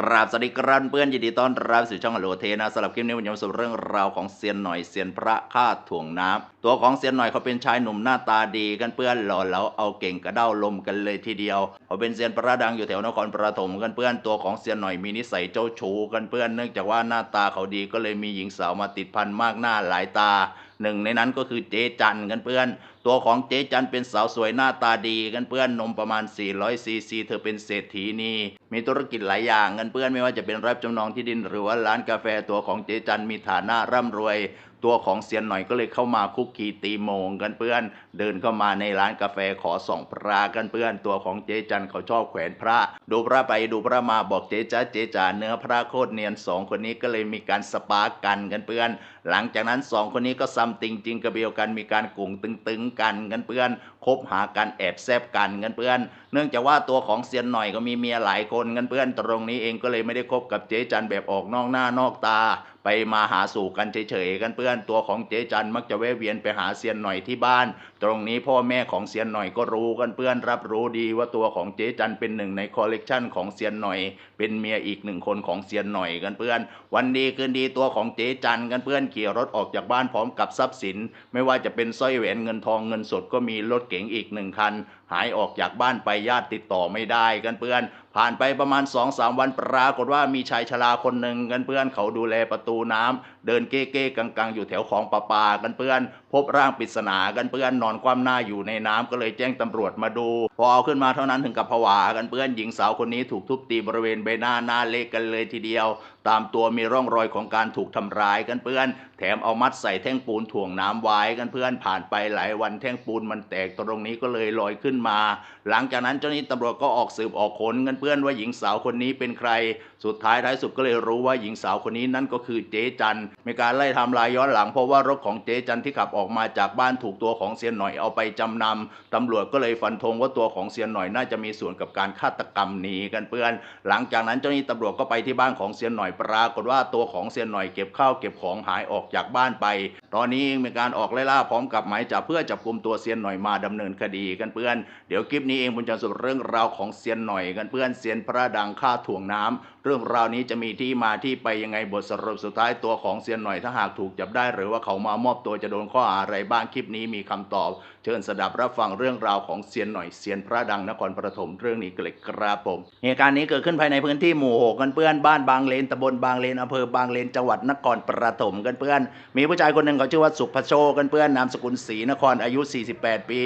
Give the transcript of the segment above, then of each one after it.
กราบสวัสดีครับเพื่อนยินดีต้อนรับสู่ช่องอโลเทนะสำหรับคลิปนี้วันนี้มาสู่เรื่องราวของเซียนหน่อยเซียนพระฆ่าถ่วงน้ำตัวของเซียนหน่อยเขาเป็นชายหนุ่มหน้าตาดีกันเพื่อนหล่อเหลาเอาเก่งกระเด้าลมกันเลยทีเดียวเขาเป็นเซียนพระดังอยู่แถวนครปฐมกันเพื่อนตัวของเซียนหน่อยมีนิสัยเจ้าชู้กันเพื่อนเนื่องจากว่าหน้าตาเขาดีก็เลยมีหญิงสาวมาติดพันมากหน้าหลายตา หนึ่งในนั้นก็คือเจ๊จันกันเพื่อน ตัวของเจ๊จันเป็นสาวสวยหน้าตาดีกันเพื่อนนมประมาณ 400ซีซีเธอเป็นเศรษฐีนี่มีธุรกิจหลายอย่างกันเพื่อนไม่ว่าจะเป็นรับจำนองที่ดินหรือว่าร้านกาแฟตัวของเจ๊จันมีฐานะร่ำรวย ตัวของเซียนหน่อยก็เลยเข้ามาคุกคีตีโมงกันเพื่อน เดินเข้ามาในร้านกาแฟขอส่องพระกันเพื่อน ตัวของเจ๊จันเขาชอบแขวนพระ ดูพระไปดูพระมาบอกเจ๊จ้าเจ๊จ๋าเนื้อพระโคตรเนียนสองคนนี้ก็เลยมีการสปาร์กกันกันเพื่อน หลังจากนั้นสองคนนี้ก็ซัมติงจริงกระเบียวกันมีการกุ่งตึงๆกันกันเพื่อนคบหากันแอบแซบกันกันเพื่อน เนื่องจากว่าตัวของเซียนหน่อยก็มีเมียหลายคนกันเพื่อนตรงนี้เองก็เลยไม่ได้คบกับเจ๊จันแบบออกนอกหน้านอกตา ไปมาหาสู่กันเฉยๆกันเพื่อนตัวของเจ๊จันมักจะแวะเวียนไปหาเซียนหน่อยที่บ้าน ตรงนี้พ่อแม่ของเซียนหน่อยก็รู้กันเพื่อนรับรู้ดีว่าตัวของเจ๊จันเป็นหนึ่งในคอลเลกชันของเซียนหน่อย เป็นเมียอีกหนึ่งคนของเซียนหน่อยกันเพื่อน วันดีคืนดีตัวของเจ๊จันกันเพื่อนขี่รถออกจากบ้านพร้อมกับทรัพย์สิน ไม่ว่าจะเป็นสร้อยแหวนเงินทองเงินสดก็มีรถเก๋งอีกหนึ่งคันหายออกจากบ้านไปญาติติดต่อไม่ได้กันเพื่อน ผ่านไปประมาณสองสามวันปรากฏว่ามีชายชราคนหนึ่งกันเพื่อนเขาดูแลประตูน้ำ เดินเก้เก้กังกังๆอยู่แถวของประปากันเพื่อน พบร่างปริศนากันเพื่อนนอนคว่ำหน้าอยู่ในน้ำก็เลยแจ้งตำรวจมาดู พอเอาขึ้นมาเท่านั้นถึงกับผวากันเพื่อนหญิงสาวคนนี้ถูกทุบตีบริเวณใบหน้าหน้าเละกันเลยทีเดียว ตามตัวมีร่องรอยของการถูกทำร้ายกันเพื่อน แถมเอามัดใส่แท่งปูนถ่วงน้ำไว้กันเพื่อนผ่านไปหลายวันแท่งปูนมันแตกตรงนี้ก็เลยลอยขึ้นมา หลังจากนั้นเจ้าหน้าที่ตำรวจก็ออกสืบออกค้นกันเพื่อนว่าหญิงสาวคนนี้เป็นใคร สุดท้ายท้ายสุดก็เลยรู้ว่าหญิงสาวคนนี้นั่นก็คือเจ๊จันมีการไล่ทำลายย้อนหลังเพราะว่ารถของเจ๊จันที่ขับออกมาจากบ้านถูกตัวของเซียนหน่อยเอาไปจำนำตำรวจก็เลยฟันธงว่าตัวของเซียนหน่อยน่าจะมีส่วนกับการฆาตกรรมหนีกันเพื่อน หลังจากนั้นเจ้าหน้าที่ตำรวจก็ไปที่บ้านของเซียนหน่อยปรากฏว่าตัวของเซียนหน่อยเก็บข้าวเก็บของหายออกจากบ้านไป ตอนนี้เองมีการออกไล่ล่าพร้อมกับหมายจับเพื่อจับกลุ่มตัวเซียนหน่อยมาดำเนินคดีกันเพื่อน เดี๋ยวคลิปนี้เองผมจะสรุปเรื่องราวของเซียนหน่อยกันเพื่อนเซียนพระดังฆ่าถ่วงน้ำเรื่องราวนี้จะมีที่มาที่ไปยังไงบทสรุปสุดท้ายตัวของเซียนหน่อยถ้าหากถูกจับได้ หรือว่าเขามามอบตัวจะโดนข้ออะไรบ้างคลิปนี้มีคำตอบ เชิญสดับรับฟังเรื่องราวของเซียนหน่อยเซียนพระดังนครปฐมเรื่องนี้กันเลยครับผมเหตุการณ์นี้เกิดขึ้นภายในพื้นที่หมู่หกกันเพื่อนบ้านบางเลนตำบลบางเลนอำเภอบางเลนจังหวัดนครปฐมกันเพื่อน มีผู้ชายคนหนึ่งเขาชื่อว่าสุภโชกันเพื่อนนามสกุลศรีนครอายุ 48 ปี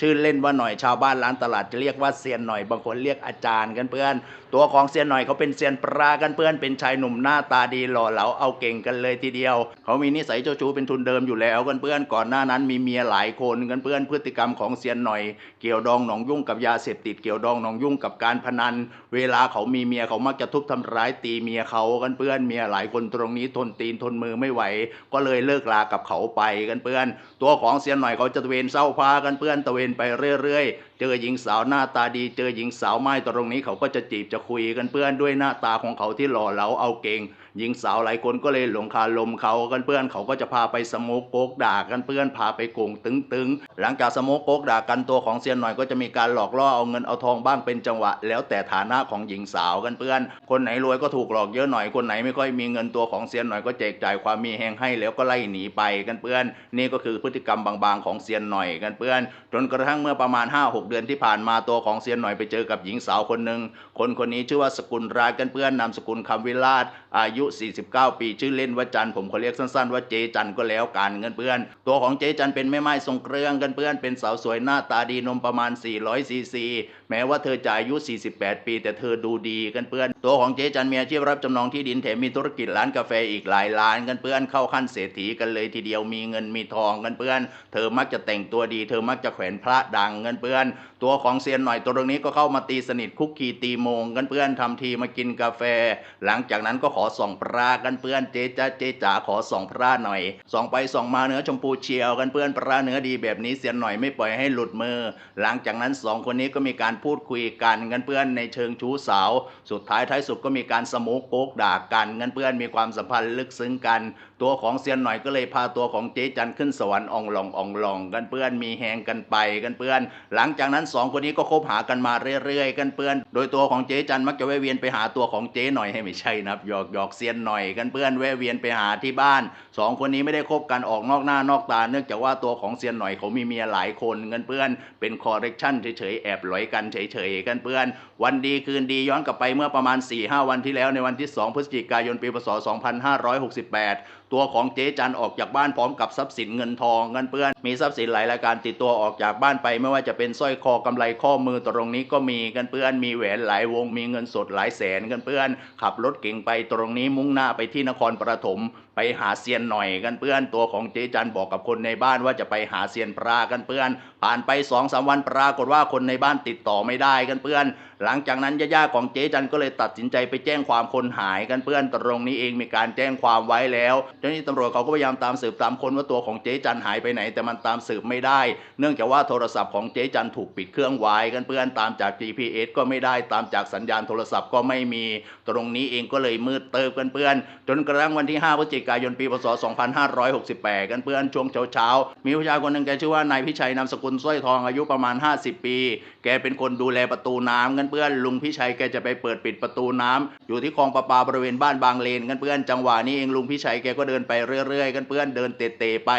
ชื่อเล่นว่าหน่อยชาวบ้านร้านตลาดจะเรียกว่าเซียนหน่อยบางคนเรียกอาจารย์กันเพื่อน ตัวของเซียนหน่อยเขาเป็นเซียนปลากันเพื่อนเป็นชายหนุ่มหน้าตาดีหล่อเหลาเอาเก่งกันเลยทีเดียว เขามีนิสัยเจ้าชู้เป็นทุนเดิมอยู่แล้วกันเพื่อนก่อนหน้านั้นมีเมียหลายคนกันเพื่อนพฤติกรรมของเซียนหน่อย เกี่ยวดองหนองยุ่งกับยาเสพติดเกี่ยวดองหนองยุ่งกับการพนัน เวลาเขามีเมียเขามักจะทุบทำร้ายตีเมียเขากันเพื่อนเมียหลายคนตรงนี้ทนตีนทนมือไม่ไหว ก็เลยเลิกลากับเขาไปกันเพื่อน ตัวของเซียนหน่อยเขาจะตระเวนเศร้าพากันเพื่อนตะเวนไปเรื่อยๆ เจอหญิงสาวหน้าตาดี เจอหญิงสาวไม้ตรงนี้เขาก็จะจีบจะคุยกันเพื่อนด้วยหน้าตาของเขาที่หล่อเหลาเอาเก่ง หญิงสาวหลายคนก็เลยหลงคาลมเขากันเพื่อนเขาก็จะพาไปสโมกโกกด่ากันเพื่อนพาไปโกงตึงๆหลังจากสโมกโกกด่ากันตัวของเซียนหน่อยก็จะมีการหลอกล่อเอาเงินเอาทองบ้างเป็นจังหวะ แล้วแต่ฐานะของหญิงสาวกันเพื่อน คนไหนรวยก็ถูกหลอกเยอะหน่อยคนไหนไม่ค่อยมีเงินตัวของเซียนหน่อยก็แจกจ่ายความมีแหงให้แล้วก็ไล่หนีไปกันเพื่อน นี่ก็คือพฤติกรรมบางๆของเซียนหน่อยกันเพื่อน จนกระทั่งเมื่อประมาณ 5-6 เดือนที่ผ่านมาตัวของเซียนหน่อยไปเจอกับหญิงสาวคนหนึ่งคนคนนี้ชื่อว่าสกุลรากันเพื่อนนามสกุลคำวิลาศ อายุ 49 ปี ชื่อเล่นว่าจันทร์ผมขอเรียกสั้นๆ ว่าเจจันทร์ก็แล้วกันกันเพื่อน ตัวของเจจันทร์เป็นแม่ไม้ทรงเครื่องกันเพื่อนเป็นสาวสวยหน้าตาดีนมประมาณ 400ซีซีแม้ว่าเธอจะอายุ 48 ปี แต่เธอดูดีกันเพื่อน ตัวของเจจันมีอาชีพรับจำนองที่ดินแถมมีธุรกิจร้านกาแฟอีกหลายร้านกันเพื่อนเข้าขั้นเศรษฐีกันเลยทีเดียวมีเงินมีทองกันเพื่อน เธอมักจะแต่งตัวดี เธอมักจะแขวนพระดังกันเพื่อน ตัวของเซียนหน่อยตัวตรงนี้ก็เข้ามาตีสนิทคุกคีตีโมงกันเพื่อนทำทีมากินกาแฟ หลังจากนั้นก็ขอส่องพระกันเพื่อนเจ๊จ้าเจ๊จ๋าขอส่องพระหน่อยส่องไปส่องมาเนื้อชมพูเชียวกันเพื่อนพระเนื้อดีแบบนี้เสียหน่อยไม่ปล่อยให้หลุดมือ หลังจากนั้นสองคนนี้ก็มีการพูดคุยกันกันเพื่อนในเชิงชู้สาว สุดท้ายท้ายสุดก็มีการสมุกโกกด่ากันกันเพื่อนมีความสัมพันธ์ลึกซึ้งกันตัวของเซียนหน่อยก็เลยพาตัวของเจ๊จันขึ้นสวรรค์อองลองอองลองกันเพื่อนมีแหงกันไปกันเพื่อน หลังจากนั้นสองคนนี้ก็คบหากันมาเรื่อยๆ กันเพื่อน โดยตัวของเจ๊จันมักจะแวะเวียนไปหาตัวของเจ๊หน่อยให้ไม่ใช่นะครับหยอกหยอกเซียนหน่อยกันเพื่อนแวะเวียนไปหาที่บ้านสองคนนี้ไม่ได้คบกันออกนอกหน้านอกตาเนื่องจากว่าตัวของเซียนหน่อยเขามีเมียหลายคนกันเพื่อนเป็นคอร์เรคชันเฉยๆแอบหลอยกันเฉยๆกันเพื่อน วันดีคืนดีย้อนกลับไปเมื่อประมาณ4-5วันที่แล้วในวันที่ 2 พฤศจิกายนปีพศ2568ตัวของเจ๊จันออกจากบ้านพร้อมกับทรัพย์สินเงินทองเงินเปื้อนมีทรัพย์สินหลายรายการติดตัวออกจากบ้านไป ไม่ว่าจะเป็นสร้อยคอกำไรข้อมือตรงนี้ก็มีกันเปื้อนมีแหวนหลายวงมีเงินสดหลายแสนกันเปื้อน ขับรถเก่งไปตรงนี้มุ่งหน้าไปที่นครปฐมไปหาเซียนหน่อยกันเปื้อนตัวของเจ๊จันบอกกับคนในบ้านว่าจะไปหาเซียนปลากันเปื้อน ผ่านไปสองสามวันปรากฏว่าคนในบ้านติดต่อไม่ได้กันเปื้อน หลังจากนั้นญาติๆของเจ๊จันก็เลยตัดสินใจไปแจ้งความคนหายกันเปื้อนตรงนี้เองมีการแจ้งความไว้แล้วเจ้าหน้าที่ตำรวจเขาก็พยายามตามสืบตามคนว่าตัวของเจ๊จันหายไปไหน แต่มันตามสืบไม่ได้ เนื่องจากว่าโทรศัพท์ของเจ๊จันถูกปิดเครื่องไว้กันเปื้อนตามจาก GPS ก็ไม่ได้ตามจากสัญญาณโทรศัพท์ก็ไม่มี ตรงนี้เองก็เลยมืดเติบกันเปื้อนจนกระทั่งวันที่ 5พฤศจิกายนปีพศ 2568 กันเปื้อนช่วงเช้าๆมีผู้ชายคนหนึ่งแกชื่อว่านายพิชัยนามสกุลสร้อยทองอายุประมาณ 50 ปี แกเป็นคนดูแลประตูน้ำกันเปื้อนลุงพิชัยแกจะไปเปิดปิดประตูน้ำอยู่ที่คลองประปาบริเวณบ้านบางเลนกันเปื้อนจังหวะนี้เองลุงพิชัยแกก็เดินไปเรื่อยๆ กันเพื่อนเดินเตะๆไป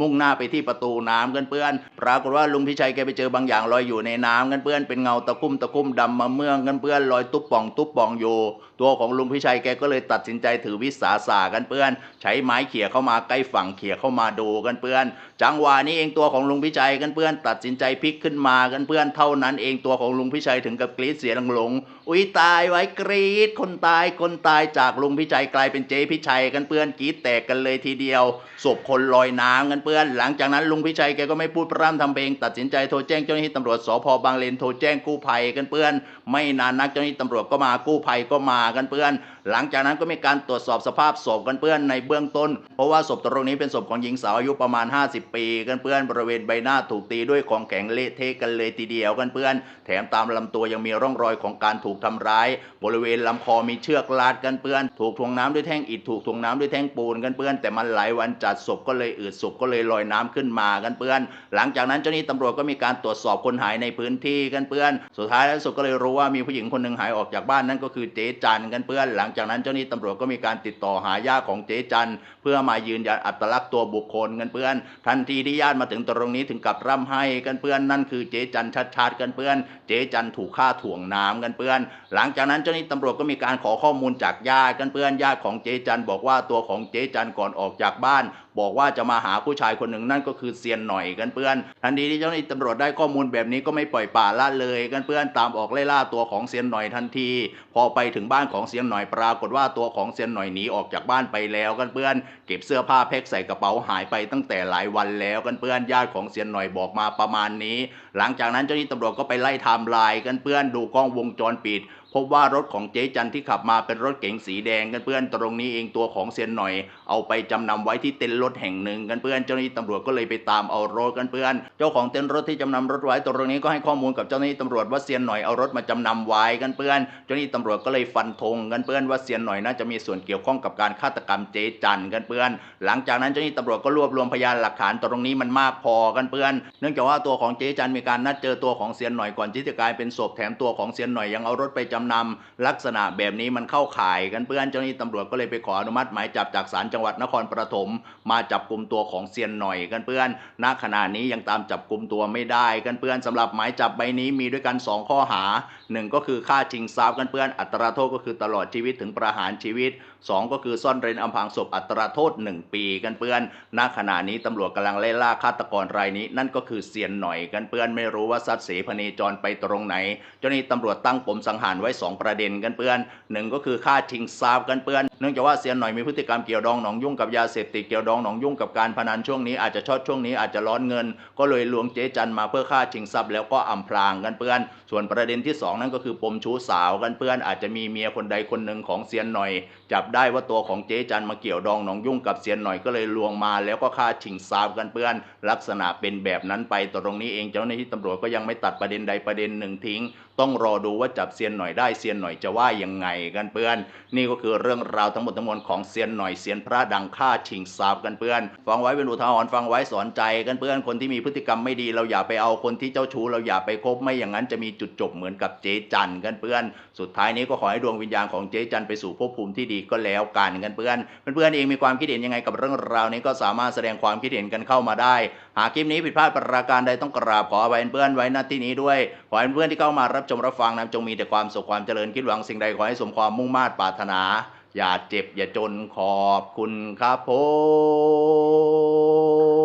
มุ่งหน้าไปที่ประตูน้ำกันเพื่อนปรากฏว่าลุงพิชัยแกไปเจอบางอย่างลอยอยู่ในน้ำกันเพื่อนเป็นเงาตะคุ่มตะคุ่มดำมาเมืองกันเพื่อนลอยตุ๊บป่องตุ๊บป่องอยู่ ตัวของลุงพิชัยแกก็เลยตัดสินใจถือวิสาสะกันเปื้อน ใช้ไม้เขี่ยเข้ามาใกล้ฝั่งเขี่ยเข้ามาดูกันเปื้อน จังหวะนี้เองตัวของลุงพิชัยกันเปื้อน ตัดสินใจพลิกขึ้นมากันเปื้อนเท่านั้นเองตัวของลุงพิชัยถึงกับกรีดเสียงหลงอุ้ยตายไว้กรีดคนตายคนตายจากลุงพิชัยกลายเป็นเจ๊พิชัยกันเปื้อนกรีดแตกกันเลยทีเดียวศพคนลอยน้ำกันเปื้อน หลังจากนั้นลุงพิชัยแกก็ไม่พูดพร่ำทำเพลงตัดสินใจโทรแจ้งเจ้าหน้าที่ตำรวจสพบางเลนโทรแจ้งกู้ภัยกันเปื้อน ไม่นานนักเจ้าหน้าที่ตำรวจก็มากู้ภัยก็มากันเปื้อน หลังจากนั้นก็มีการตรวจสอบสภาพศพกันเปื้อนในเบื้องต้น เพราะว่าศพตรงนี้เป็นศพของหญิงสาวอายุประมาณ 50 ปี กันเปื้อนบริเวณใบหน้าถูกตีด้วยของแข็งเละเทะกันเลยทีเดียวกันเปื้อน แถมตามลำตัวยังมีร่องรอยของการถูกทำร้าย บริเวณลำคอมีเชือกลาดกันเปื้อน ถูกทวงน้ำด้วยแท่งอิฐถูกทวงน้ำด้วยแท่งปูนกันเปื้อน แต่มันหลายวันจัดศพก็เลยอืดศพก็เลยลอยน้ำขึ้นมากันเปื้อน หลังจากนั้นเจ้าหน้าที่ตำรวจก็มีการตรวจสอบคนหายในพื้นที่กันเปื้อน สุดท้ายแล้วสุดก็เลยรู้ว่ามีผู้หญิงคนหนึ่งหายออกจากบ้านนั่นก็คือเจ๊จันกันเปื้อน หลังจากนั้นเจ้าหนี้ตำรวจก็มีการติดต่อหาญาติของเจ๊จัน เพื่อมายืนยันอัตลักษณ์ตัวบุคคลกันเปื้อน ทันทีที่ญาติมาถึงตรงนี้ถึงกับร่ำไห้กันเปื้อนนั่นคือเจ๊จันชัดๆกันเปื้อน เจ๊จันถูกฆ่าถ่วงน้ำกันเปื้อน หลังจากนั้นเจ้าหนี้ตำรวจก็มีการขอข้อมูลจากญาติกันเปื้อนญาติของเจ๊จันบอกว่าตัวของเจ๊จันก่อนออกจากบ้านบอกว่าจะมาหาผู้ชายคนหนึ่งนั่นก็คือเซียนหน่อยกันเปื้อน ทันทีที่เจ้าหน้าที่ตำรวจได้ข้อมูลแบบนี้ก็ไม่ปล่อยป่าละเลยกันเปื้อนตามออกไล่ล่าตัวของเซียนหน่อยทันที พอไปถึงบ้านของเซียนหน่อยปรากฏว่าตัวของเซียนหน่อยหนีออกจากบ้านไปแล้วกันเปื้อน เก็บเสื้อผ้าแพ็คใส่กระเป๋าหายไปตั้งแต่หลายวันแล้วกันเปื้อนญาติของเซียนหน่อยบอกมาประมาณนี้ หลังจากนั้นเจ้าหน้าที่ตำรวจก็ไปไล่ไทม์ไลน์กันเปื้อนดูกล้องวงจรปิด พบว่ารถของเจ๊จันที่ขับมาเป็นรถเก๋งสีแดงกันเพื่อนตรงนี้เองตัวของเซียนหน่อย เอาไปจำนำไว้ที่เต็นท์รถแห่งหนึ่งกันเพื่อนเจ้าหน้าที่ตำรวจก็เลยไปตามเอารถกันเพื่อน เจ้าของเต็นท์รถที่จำนำรถไว้ตรงนี้ก็ให้ข้อมูลกับเจ้าหน้าที่ตำรวจว่าเซียนหน่อยเอารถมาจำนำไว้กันเพื่อน เจ้าหน้าที่ตำรวจก็เลยฟันธงกันเพื่อนว่าเซียนหน่อยน่าจะมีส่วนเกี่ยวข้องกับการฆาตกรรมเจ๊จันกันเพื่อน หลังจากนั้นเจ้าหน้าที่ตำรวจก็รวบรวมพยานหลักฐานตรงนี้มันมากพอกันเพื่อน เนื่องจากว่าตัวของเจ๊จันมีการนัดเจอตัวของเซียนหน่อยก่อนที่จะกลายเป็นศพแถมตัวของเซียนหน่อยยังเอารถไปจำนำลักษณะแบบนี้มันเข้าข่ายกันเพื่อนเจ้าหน้าที่ตำรวจก็เลยไปขออนุมัติหมายจับจากศาลจังหวัดนครปฐมมาจับกลุ่มตัวของเซียนหน่อยกันเพื่อนณขณะนี้ยังตามจับกลุ่มตัวไม่ได้กันเพื่อนสำหรับหมายจับใบนี้มีด้วยกันสองข้อหาหนึ่งก็คือฆ่าชิงทรัพย์กันเพื่อนอัตราโทษก็คือตลอดชีวิตถึงประหารชีวิตสองก็คือซ่อนเร้นอำพรางศพอัตราโทษหนึ่งปีกันเพื่อนณขณะนี้ตำรวจกำลังไล่ล่าฆาตกรรายนี้ นั่นก็คือเซียนหน่อยกันเพื่อนไม่รู้ว่าซัดเสพเนจรไปตรงไหน เจ้าหน้าที่ตำรวจตั้งปมสังหารไว้2ประเด็นกันเพื่อนหนึ่งก็คือฆ่าชิงทรัพย์กันเพื่อนเนื่องจากว่าเซียนหน่อยมีพฤติกรรมเกี่ยวดองหนองยุ่งกับยาเสพติดเกี่ยวดองหนองยุ่งกับการพนันช่วงนี้อาจจะชดช่วงนี้อาจจะร้อนเงิน ก็เลยลวงเจ๊จันมาเพื่อฆ่าชิงทรัพย์แล้วก็อำพรางกันเพื่อน ส่วนประเด็นที่สองนั่นก็คือปมชู้สาวกันเพื่อน อาจจะมีเมียคนใดคนหนึ่งของเซียนหน่อย จับได้ว่าตัวของเจ๊จันมาเกี่ยวดองหนองยุ่งกับเซียนหน่อยก็เลยลวงมาแล้วก็ฆ่าชิงทรัพย์กันเพื่อน ลักษณะเป็นแบบนั้นไปตรงนี้เองเจ้าหน้าที่ตำรวจก็ยังไม่ตัดประเด็นใดประเด็นหนึ่งทิ้ง ต้องรอดูว่าจับเซียนหน่อยได้เซียนหน่อยจะว่ายังไงกันเพื่อน นี่ก็คือเรื่องราวทั้งหมดทั้งมวลของเซียนหน่อยเซียนพระดังฆ่าชิงทรัพย์กันเพื่อนฟังไว้เป็นอุทาหรณ์ฟังไว้สอนใจกันเพื่อนคนที่มีพฤติกรรมไม่ดีเราอย่าไปเอาคนที่เจ้าชู้เราอย่าไปคบไม่อย่างนั้นจะมีจุดจบเหมือนกับเจ๊จันกันเพื่อน สุดท้ายนี้ก็ขอให้ดวงวิญญาณของเจ๊จันไปสู่ภพภูมิที่ดีก็แล้วกันกันเพื่อนเพื่อนๆเองมีความคิดเห็นยังไงกับเรื่องราวนี้ก็สามารถแสดงความคิดเห็นกันเข้ามาได้ หากคลิปนี้ผิดพลาดประการใดต้องกราบขออภัยเพื่อนไว้ณที่นี้ด้วยขอให้เพื่อนที่เข้ามารับชมรับฟังนั้นจงมีแต่ความสุขความเจริญคิดหวังสิ่งใดขอให้สมความมุ่งมา่ปรารถนา อย่าเจ็บอย่าจนขอบคุณครับผม